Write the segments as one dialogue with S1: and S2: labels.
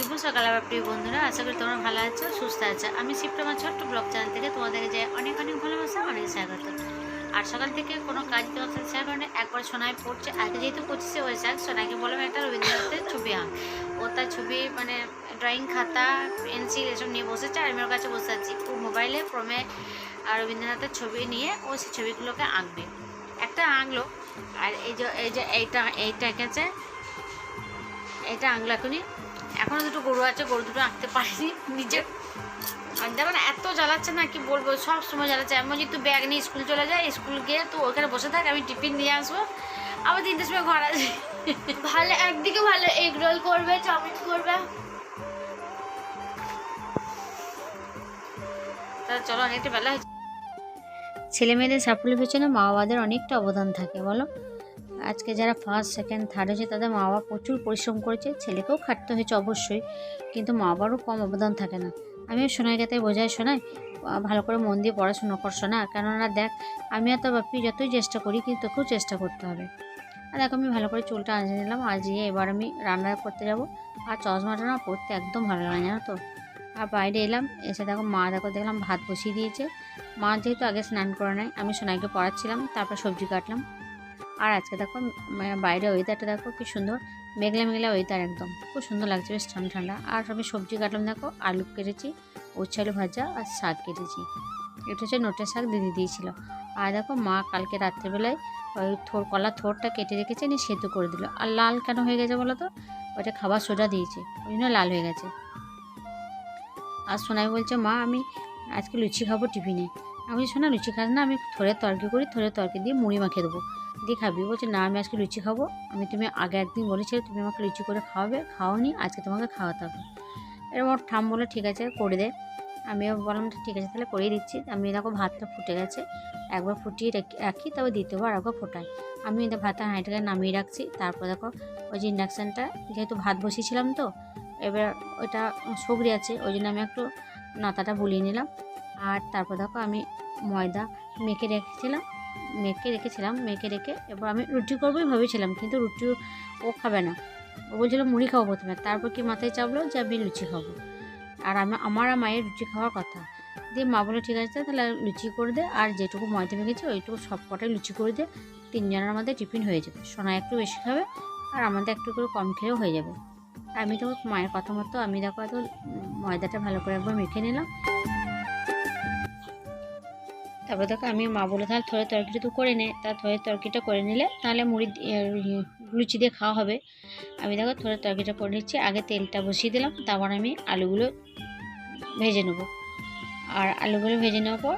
S1: শুভ সকাল আমার প্রিয় বন্ধুরা, আশা করি তোমরা ভালো আছো, সুস্থ আছো। আমি শিফট আমার ছোট্ট ব্লগ চ্যানেল থেকে তোমাদেরকে যাই অনেক অনেক ভালোবাসা, অনেক স্বাগত। আর সকাল থেকে কোনো কাজ তোমার সাথে শেয়ার করে একবার সোনায় পড়ছে আগে যেহেতু পঁচিশে বৈশাখ সোনাকে বললাম একটা রবীন্দ্রনাথের ছবি আঁক। ও তার ছবি মানে ড্রয়িং খাতা পেন্সিল এসব নিয়ে বসেছে, আর আমি ওর কাছে বসে আছি। ও মোবাইলে ক্রমে আর রবীন্দ্রনাথের ছবি নিয়ে ও সেই ছবিগুলোকে আঁকবে। একটা আঁকলো, আর এই যে এই যে এইটা এইটা এঁকেছে এটা আঁকলো এখনই। এখনও দুটো গরু আছে গরু দুটো আঁকতে পারিনি নিজে। দেখো না এত জ্বালাচ্ছে না কি বলব সব সময় জ্বালাচ্ছে। এমন যে তুই ব্যাগ নিয়ে স্কুল চলে যায় স্কুল গিয়ে তুই ওখানে বসে থাক আমি টিফিন নিয়ে আসব। আবার তিনটের সময় ঘর আসবে
S2: ভালো একদিকে ভালো এগ রোল করবে চাউমিন করবে।
S1: তা চলো অনেকটা বেলা হয়েছে। ছেলে মেয়েদের সাফল্যের পেছনে মা বাবাদের অনেকটা অবদান থাকে বলো? আজকে যারা ফার্স্ট সেকেন্ড থার্ড হয়েছে, তাদের মা বাবা প্রচুর পরিশ্রম করেছে, ছেলেকেও খাটতে হয়েছে অবশ্যই, কিন্তু মা বাবারও কম অবদান থাকে না। আমিও শোনাই গেতে বোঝাই শোনাই ভালো করে মন দিয়ে পড়াশুনো কর শোনা কেননা দেখ, আমি আর তো বাপি যতই চেষ্টা করি, কিন্তু তোকেও চেষ্টা করতে হবে। আর দেখো, আমি ভালো করে চুলটা আঁজিয়ে নিলাম আজিয়ে এবার আমি রান্না করতে যাব। আর চশমাটা না পরতে একদম ভালো লাগে জানো তো? আর বাইরে এলাম, এসে দেখো মা, দেখো, দেখলাম ভাত বসিয়ে দিয়েছে। মা যেহেতু আগে স্নান করে নেয়, আমি সোনাইকে পড়াচ্ছিলাম, তারপর সবজি কাটলাম। আর আজকে দেখো বাইরে ওয়েদারটা দেখো কি সুন্দর। মেঘলা মেঘলা ওয়েদার একদম। খুব সুন্দর লাগছে, বেশ ঠান্ডা ঠান্ডা। আর আমি সবজি কাটলাম দেখো, আলু কেটেছি, উচ্ছে আলু ভাজা আর শাক কেটেছি। এটা হচ্ছে নোটের শাক দিদি দিয়েছিল। আর দেখো, মা কালকে রাত্রেবেলায় ওই থোর, কলা থোরটা কেটে রেখেছে, নিয়ে সেদ্ধ করে দিল। আর লাল কেন হয়ে গেছে বলো তো? ওটা খাবার সোডা দিয়েছে, ওই জন্য লাল হয়ে গেছে। আর সোনাই বলছে, মা, আমি আজকে লুচি খাব টিফিনে। আমি শোনা লুচি খাস না, আমি থোড়ের তরকি করি থোড়ের তরকি দিয়ে মুড়ি মাখিয়ে দেবো। দিয়ে খাবি। বলছে, না, আমি আজকে লুচি খাব। আমি তুমি আগে একদিন বলেছিলে তুমি আমাকে লুচি করে খাওয়াবে। খাওয়ানি আজকে তোমাকে খাওয়াতে হবে। এরকম ওর ঠাম বলে ঠিক আছে, করে দে। আমিও বললাম, ঠিক আছে, তাহলে করেই দিচ্ছি। আমি দেখো, ভাতটা ফুটে গেছে। একবার ফুটিয়ে রেখে তবে দ্বিতীয়বার একবার ফোটাই। আমি এটা ভাতটা হাঁড়িটাকে নামিয়ে রাখছি। তারপর দেখো, ওই যে ইন্ডাকশানটা, যেহেতু ভাত বসিয়েছিলাম তো, এবার ওইটা সবরি আছে, ওই জন্য আমি একটু নাতাটা বুলিয়ে নিলাম। আর তারপর দেখো, আমি ময়দা মেখে রেখেছিলাম। মেখে রেখেছিলাম মেখে রেখে এবার আমি রুটি করবোই ভেবেছিলাম, কিন্তু রুটি ও খাবে না। ও বলছিল, মুড়ি খাব প্রথমে, তারপর কি মাথায় চাপলো যে আমি লুচি খাব? আর আমি, আমার আর মায়ের রুটি খাওয়ার কথা। দিয়ে মা বলে ঠিক আছে, তাহলে লুচি করে দে, আর যেটুকু ময়দা মেখেছি ওইটুকু সব কটাই লুচি করে দে, তিনজনের আমাদের টিফিন হয়ে যাবে। সোনা একটু বেশি খাবে, আর আমাদের একটু করে কম খেয়েও হয়ে যাবে। আমি তো মায়ের কথা মতো, আমি দেখো এত ময়দাটা ভালো করে একবার মেখে নিলাম। তারপর দেখো আমি মা বলে তাহলে থরের তরকারিটা তো করে নে, তা থরের তরকারিটা করে নিলে তাহলে মুড়ি লুচি দিয়ে খাওয়া হবে। আমি দেখো থরের তরকারিটা করে নিচ্ছি, আগে তেলটা বসিয়ে দিলাম, তারপর আমি আলুগুলো ভেজে নেব। আর আলুগুলো ভেজে নেওয়ার পর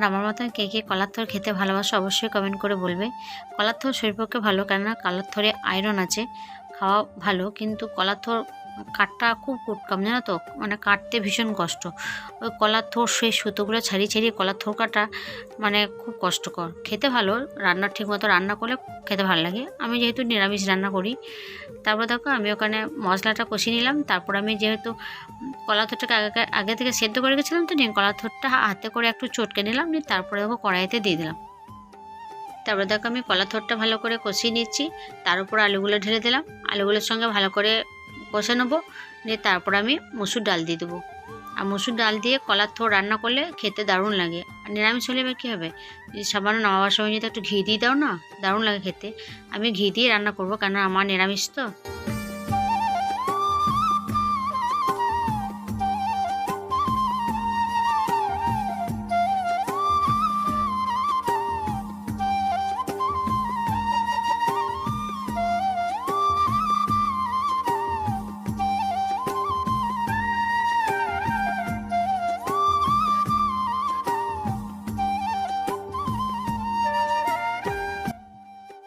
S1: আর আমার মতন কে কে কলার খেতে ভালোবাসো অবশ্যই কমেন্ট করে বলবে। কলার থর শরীর পক্ষে ভালো কেননা কলার থরে আয়রন আছে, খাওয়া ভালো, কিন্তু কলার থর কাটটা খুব কুটকাম জানো তো? মানে কাটতে ভীষণ কষ্ট। ওই কলার থোর সেই সুতোগুলো ছাড়িয়ে ছাড়িয়ে কলার থোর কাটা মানে খুব কষ্টকর। খেতে ভালো, রান্না ঠিক মতো রান্না করলে খেতে ভালো লাগে। আমি যেহেতু নিরামিষ রান্না করি, তারপর দেখো আমি ওখানে মশলাটা কষিয়ে নিলাম। তারপর আমি যেহেতু কলা থোরটাকে আগে আগে থেকে সেদ্ধ করে গেছিলাম তো, নিয়ে কলা থোরটা হাতে করে একটু চটকে নিলাম, নিয়ে তারপরে দেখো কড়াইতে দিয়ে দিলাম। তারপরে দেখো আমি কলা থোরটা ভালো করে কষিয়ে নিচ্ছি। তার উপর আলুগুলো ঢেলে দিলাম। আলুগুলোর সঙ্গে ভালো করে কষে নেব, দিয়ে তারপর আমি মসুর ডাল দিয়ে দেবো। আর মুসুর ডাল দিয়ে কলার থোর রান্না করলে খেতে দারুণ লাগে। আর নিরামিষ হলে এবার কী হবে? যদি সামান্য নামাবার সময় যদি একটু ঘি দিয়ে দাও না, দারুণ লাগে খেতে। আমি ঘি দিয়ে রান্না করব কেন আমার নিরামিষ তো।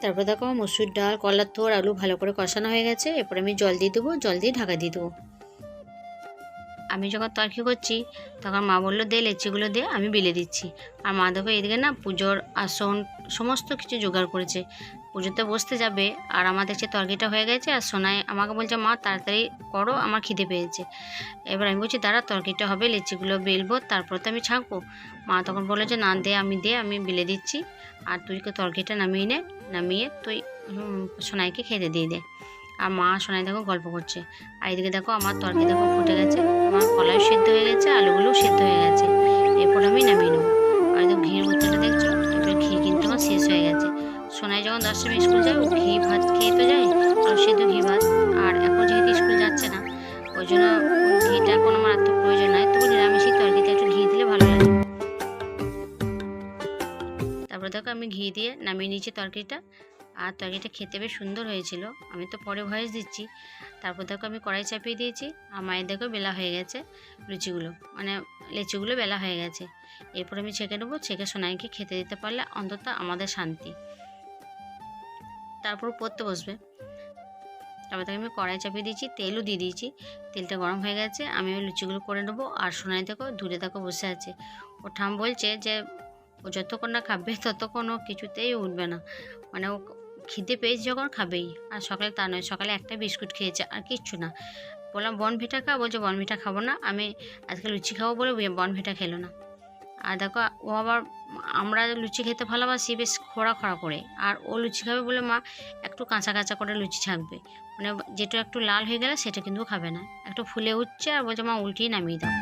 S1: তারপর দেখো মসুর ডাল, কলার থোর, আলু ভালো করে কষানো হয়ে গেছে। এরপর আমি জল দিয়ে দেবো, জল দিয়ে ঢাকা দিয়ে দেবো। আমি যখন তরকি করছি, তখন মা বলল, দে লেচিগুলো দিয়ে আমি বিলে দিচ্ছি। আর মা দেখো এদিকে না পুজোর আসন সমস্ত কিছু জোগাড় করেছে। পুজোতে বসতে যাবে। আর আমার দেখছে তরকারিটা হয়ে গেছে, আর সোনাই আমাকে বলছে, মা, তাড়াতাড়ি করো, আমার খিদে পেয়েছে। এবার আমি বলছি, দাঁড়া তরকারিটা হবে, লেচিগুলো বেলবো, তারপর তো আমি ছাঁকবো। মা তখন বলে যে, না, দে, আমি দে, আমি বেলে দিচ্ছি। আর তুই কে তরকারিটা নামিয়ে নে, নামিয়ে তুই সোনাইকে খেতে দিয়ে দে। আর মা, সোনাই দেখো গল্প করছে। আর এদিকে দেখো, আমার তরকারি দেখো ফুটে গেছে। আমার কলাই সিদ্ধ হয়ে গেছে, আলুগুলোও সিদ্ধ হয়ে গেছে। এরপর আমি নামিয়ে নেব। সোনাই যখন দশটা সময় স্কুল যায়, ও ঘি ভাত খেয়ে তো যায়, আর সিদ্ধ ঘি ভাত। আর এখন যেহেতু স্কুল যাচ্ছে না, ওই জন্য ঘিটা কোনো আমার এত প্রয়োজন নয় তবু নিরামিষই তরকারিতে একটু ঘি দিলে ভালো লাগে। তারপরে দেখো আমি ঘি দিয়ে নামিয়ে নিয়েছি তরকারিটা। আর তরকারিটা খেতে বেশ সুন্দর হয়েছিল। আমি তো পরে ভয়েস দিচ্ছি। তারপর দেখো আমি কড়াই চাপিয়ে দিয়েছি। আর মায়ের দেখো বেলা হয়ে গেছে লুচিগুলো। মানে লেচিগুলো বেলা হয়ে গেছে। এরপর আমি ছেঁকে নেব। ছেঁকে সোনাইকে খেতে দিতে পারলে অন্তত আমাদের শান্তি। তারপর পড়তে বসবে। তারপর তাকে আমি কড়াই চাপিয়ে দিয়েছি, তেলও দিয়ে দিয়েছি। তেলটা গরম হয়ে গেছে, আমি ওই লুচিগুলো করে নেব। আর সোনাই দেখো, দূরে দেখো বসে আছে। ও ঠাম বলছে যে, ও যতক্ষণ না খাবে, ততক্ষণ ও কিছুতেই উঠবে না। মানে ও খিদে পেয়েছে যখন খাবেই। আর সকালে তা নয়, সকালে একটা বিস্কুট খেয়েছে, আর কিচ্ছু না। বললাম, বনভিটা খা? বলছে, বনভিটা খাব না। আমি আজকে লুচি খাব বলে বনভিটা খেলো না। আর দেখো, ও আবার আমরা লুচি খেতে ভালোবাসি, বেশ খোড়া খোড়া করে। আর ও লুচি খাবে বলে মা একটু কাঁচা কাঁচা করে লুচি ছাকবে। মানে যেটা একটু লাল হয়ে গেলে সেটা কিন্তু খাবে না। একটু ফুলে উঠছে আর বলছে, মা, উল্টিয়ে নামিয়ে দাও।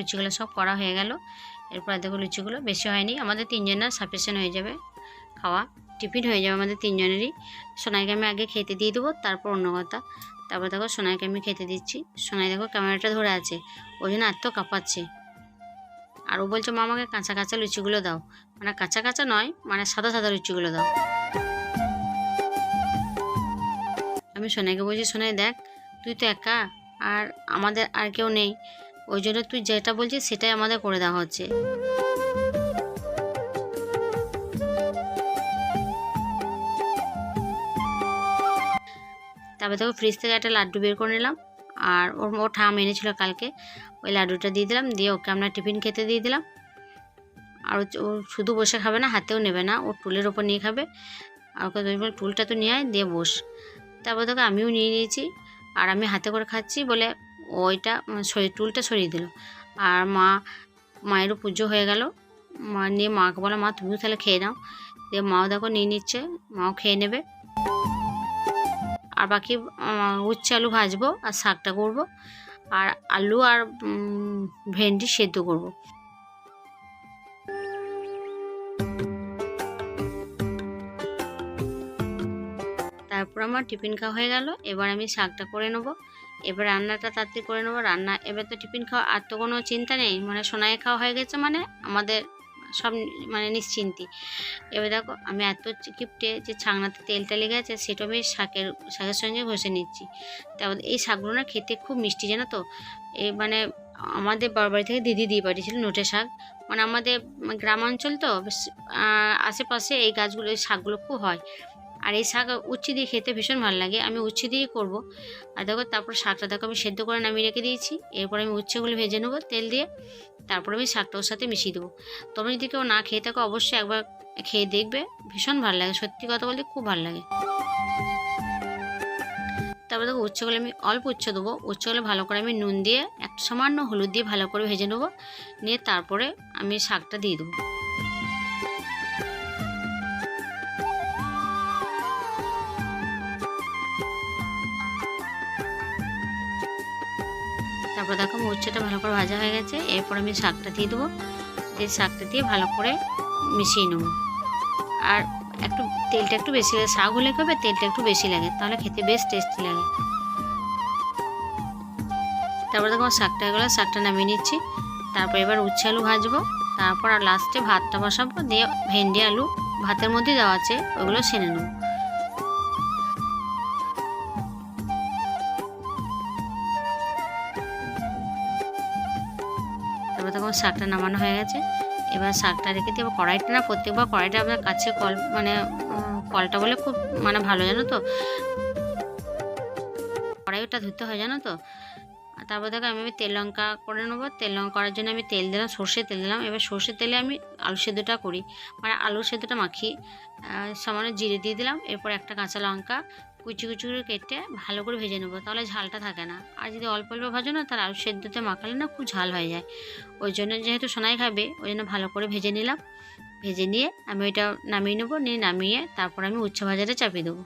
S1: লুচিগুলো সব করা হয়ে গেল। এরপর দেখো লুচিগুলো বেশি হয়নি, আমাদের তিনজনের সাফিসিয়েন্ট হয়ে যাবে খাওয়া, টিফিন হয়ে যাবে আমাদের তিনজনেরই। সোনাইকে আমি আগে খেতে দিয়ে দেবো, তারপর অন্য কথা। তারপর দেখো সোনাইকে আমি খেতে দিচ্ছি। সোনাই দেখো ক্যামেরাটা ধরে আছে, ওই জন্য এত কাঁপাচ্ছে। আর ও বলছে, মা, আমাকে কাঁচা কাঁচা লুচিগুলো দাও। মানে কাঁচা কাঁচা নয় মানে সাদা সাদা লুচিগুলো দাও। আমি সোনাইকে বলছি, সোনাই দেখ, তুই তো একা, আর আমাদের আর কেউ নেই। ওই জন্য তুই যেটা বলছিস সেটাই আমাদের করে দেওয়া হচ্ছে। তারপর দেখো ফ্রিজ থেকে একটা লাড্ডু বের করে নিলাম। আর ওর ও ঠাম এনেছিল কালকে। ওই লাড্ডুটা দিয়ে দিলাম, দিয়ে ওকে আমরা টিফিন খেতে দিয়ে দিলাম। আর ও শুধু বসে খাবে না, হাতেও নেবে না। ও টুলের ওপর নিয়ে খাবে। আর ওকে টুলটা তো নিয়ে আয়, দিয়ে বস। তারপর তোকে আমিও নিয়ে নিয়েছি। আর আমি হাতে করে খাচ্ছি বলে ওইটা সরিয়ে টুলটা সরিয়ে দিল। আর মা, মায়েরও পুজো হয়ে গেল। মা নিয়ে মাকে বলে, মা, তুমিও তাহলে খেয়ে নাও। দিয়ে মাও দেখো নিয়ে নিচ্ছে, মাও খেয়ে নেবে। আর বাকি উচ্ছে আলু ভাজবো আর শাকটা করব। আর আলু আর ভেন্ডি সেদ্ধ করব। তারপর আমার টিফিন খাওয়া হয়ে গেল। এবার আমি শাকটা করে নেব। এবার রান্নাটা তাড়াতাড়ি করে নেব। রান্না, এবার তো টিফিন খাওয়া আর তো কোনো চিন্তা নেই। মানে সোনায় খাওয়া হয়ে গেছে মানে আমাদের সব মানে নিশ্চিন্তি। এবার দেখো, আমি এত কিপটে যে ছাংনাতে তেলটা লেগে আছে, সেটা আমি শাকের শাকের সঙ্গে ঘষে নিচ্ছি। তারপর এই শাকগুলো না খেতে খুব মিষ্টি, জানো তো? এই মানে আমাদের বড় বাড়ি থেকে দিদি দিয়ে পাঠিয়েছিল নোটে শাক। মানে আমাদের গ্রাম অঞ্চল তো আশেপাশে এই গাছগুলো, এই শাকগুলো খুব হয়। আর এই শাক উচ্ছে দিয়ে খেতে ভীষণ ভালো লাগে। আমি উচ্ছে দিয়েই করব। আর দেখো, তারপর শাকটা দেখো, আমি সেদ্ধ করে নামিয়ে রেখে দিয়েছি। এরপর আমি উচ্ছেগুলো ভেজে নেব তেল দিয়ে। তারপর আমি শাকটা ওর সাথে মিশিয়ে দেবো। তোমরা যদি কেউ না খেয়ে থাকো, অবশ্যই একবার খেয়ে দেখবে। ভীষণ ভালো লাগে, সত্যি কথা বলতে খুব ভালো লাগে। তারপর দেখো, উচ্ছেগুলো আমি অল্প উচ্ছে দেবো। উচ্ছেগুলো ভালো করে আমি নুন দিয়ে, একটু সামান্য হলুদ দিয়ে ভালো করে ভেজে নেব। নিয়ে তারপরে আমি শাকটা দিয়ে দেবো। তারপর দেখো উচ্ছেটা ভালো করে ভাজা হয়ে গেছে। এরপর আমি শাকটা দিয়ে দেবো। দিয়ে শাকটা দিয়ে ভালো করে মিশিয়ে নেব। আর একটু তেলটা একটু বেশি লাগে। শাক হলে কবে তেলটা একটু বেশি লাগে। তাহলে খেতে বেশ টেস্টি লাগে। তারপর দেখো শাকটা গেলো। শাকটা নামিয়ে নিচ্ছি। তারপর এবার উচ্ছে আলু ভাজবো। তারপর আর লাস্টে ভাতটা বসাবো। দিয়ে ভেন্ডি আলু ভাতের মধ্যে দেওয়া আছে। ওগুলো সেনে নেব। শাকটা নামানো হয়ে গেছে। এবার শাকটা রেখে দিয়ে কড়াইটা না, প্রত্যেকবার কড়াইটা আপনার কাছে কল মানে কলটা বলে খুব মানে ভালো, জানো তো? কড়াইটা ধুতে হয়, জানো তো? তারপর দেখো আমি আমি তেল লঙ্কা করে নেব। তেল লঙ্কা করার জন্য আমি তেল দিলাম সর্ষে তেল দিলাম। এবার সর্ষের তেলে আমি আলু সেদ্ধটা করি। মানে আলু সেদ্ধটা মাখি সামান্য জিরে দিয়ে দিলাম। এরপর একটা কাঁচা লঙ্কা কুচি কুচি করে কেটে ভালো করে ভেজে নেব, তাহলে ঝালটা থাকে না। আর যদি অল্প অল্প ভাজো না, তাহলে আলু সেদ্ধতে মাখালে না খুব ঝাল হয়ে যায়। ওই জন্য যেহেতু সোনাই খাবে, ওই জন্য ভালো করে ভেজে নিলাম। ভেজে নিয়ে আমি ওইটা নামিয়ে নেব, নিয়ে নামিয়ে তারপর আমি উচ্ছে ভাজাটা চাপিয়ে দেবো।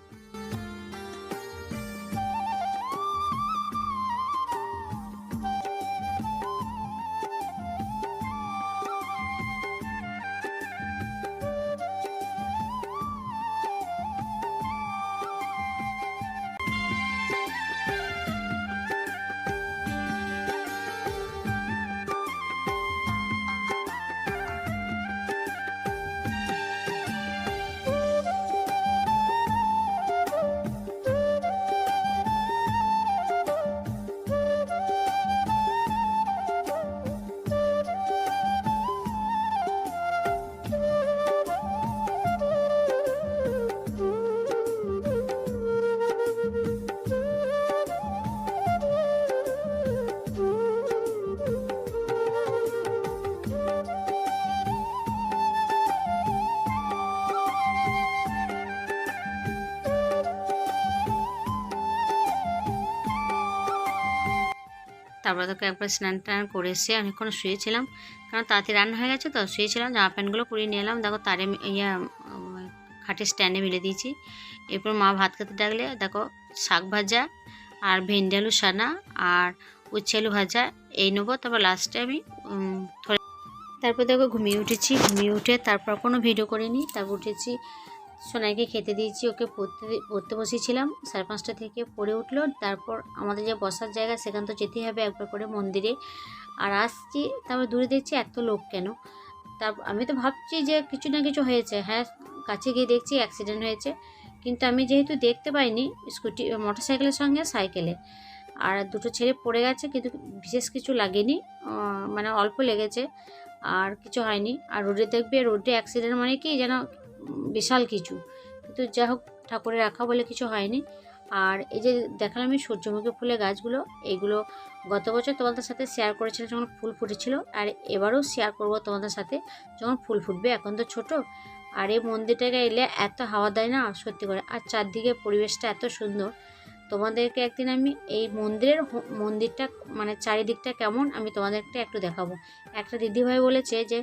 S1: তারপরে তোকে একবার স্নান টান করে এসে অনেকক্ষণ শুয়েছিলাম। কারণ তাতে রান্না হয়ে গেছে তো, শুয়েছিলাম, জামা প্যান্টগুলো পরিয়ে নিয়ে এলাম। দেখো তারে ইয়া খাটের স্ট্যান্ডে মিলে দিয়েছি। এরপর মা ভাত খেতে ডাকলে, দেখো শাক ভাজা আর ভেন্ডি আলু সানা আর উচ্ছে আলু ভাজা, এই নেব। তারপর লাস্টে আমি তারপর দেখো ঘুমিয়ে উঠেছি। ঘুমিয়ে উঠে তারপর কোনো ভিডিও করিনি। তারপর উঠেছি সোনাইকে খেতে দিয়েছি, ওকে পড়তে পড়তে বসিয়েছিলাম। সাড়ে পাঁচটা থেকে পড়ে উঠল। তারপর আমাদের যে বসার জায়গা, সেখান তো যেতেই হবে একবার করে মন্দিরে। আর আসছি, তারপর দূরে দেখছি এত লোক কেন? তা আমি তো ভাবছি যে কিছু না কিছু হয়েছে। হ্যাঁ কাছে গিয়ে দেখছি অ্যাক্সিডেন্ট হয়েছে। কিন্তু আমি যেহেতু দেখতে পাইনি, স্কুটি মোটর সাইকেলের সঙ্গে সাইকেলে। আর দুটো ছেলে পড়ে গেছে, কিন্তু বিশেষ কিছু লাগেনি। মানে অল্প লেগেছে। আর কিছু হয়নি। আর রোডে দেখবে, রোডে অ্যাক্সিডেন্ট মানে কি যেন বিশাল কিছু। কিন্তু যা হোক ঠাকুরে রাখা বলে কিছু হয়নি। আর এই যে দেখালাম আমি সূর্যমুখী ফুলের গাছগুলো এইগুলো গত বছর তোমাদের সাথে শেয়ার করেছিলাম যখন ফুল ফুটেছিল, আর এবারও শেয়ার করব তোমাদের সাথে যখন ফুল ফুটবে, এখন তো ছোট। আর এই মন্দিরটাকে এলে এত হাওয়া দেয় না, সত্যি করে। আর চারদিকে পরিবেশটা এত সুন্দর। তোমাদেরকে একদিন আমি এই মন্দিরের মন্দিরটা মানে চারিদিকটা কেমন আমি তোমাদেরকে একটু দেখাবো। একটা দিদিভাই বলেছে যে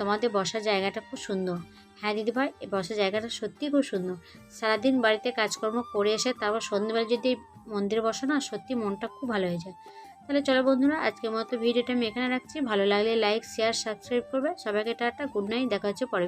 S1: তোমাদের বসার জায়গাটা খুব সুন্দর। হ্যাঁ দিদিভাই বসার জায়গাটা সত্যিই খুব সুন্দর। সারাদিন বাড়িতে কাজকর্ম করে এসে তারপর সন্ধ্যেবেলা যদি মন্দিরে বসো না সত্যি মনটা খুব ভালো হয়ে যায়। তাহলে চলো বন্ধুরা, আজকের মতো ভিডিওটা আমি এখানে রাখছি। ভালো লাগলে লাইক শেয়ার সাবস্ক্রাইব করবে। সবাইকে টাটা গুড নাইট দেখা হচ্ছে পরে।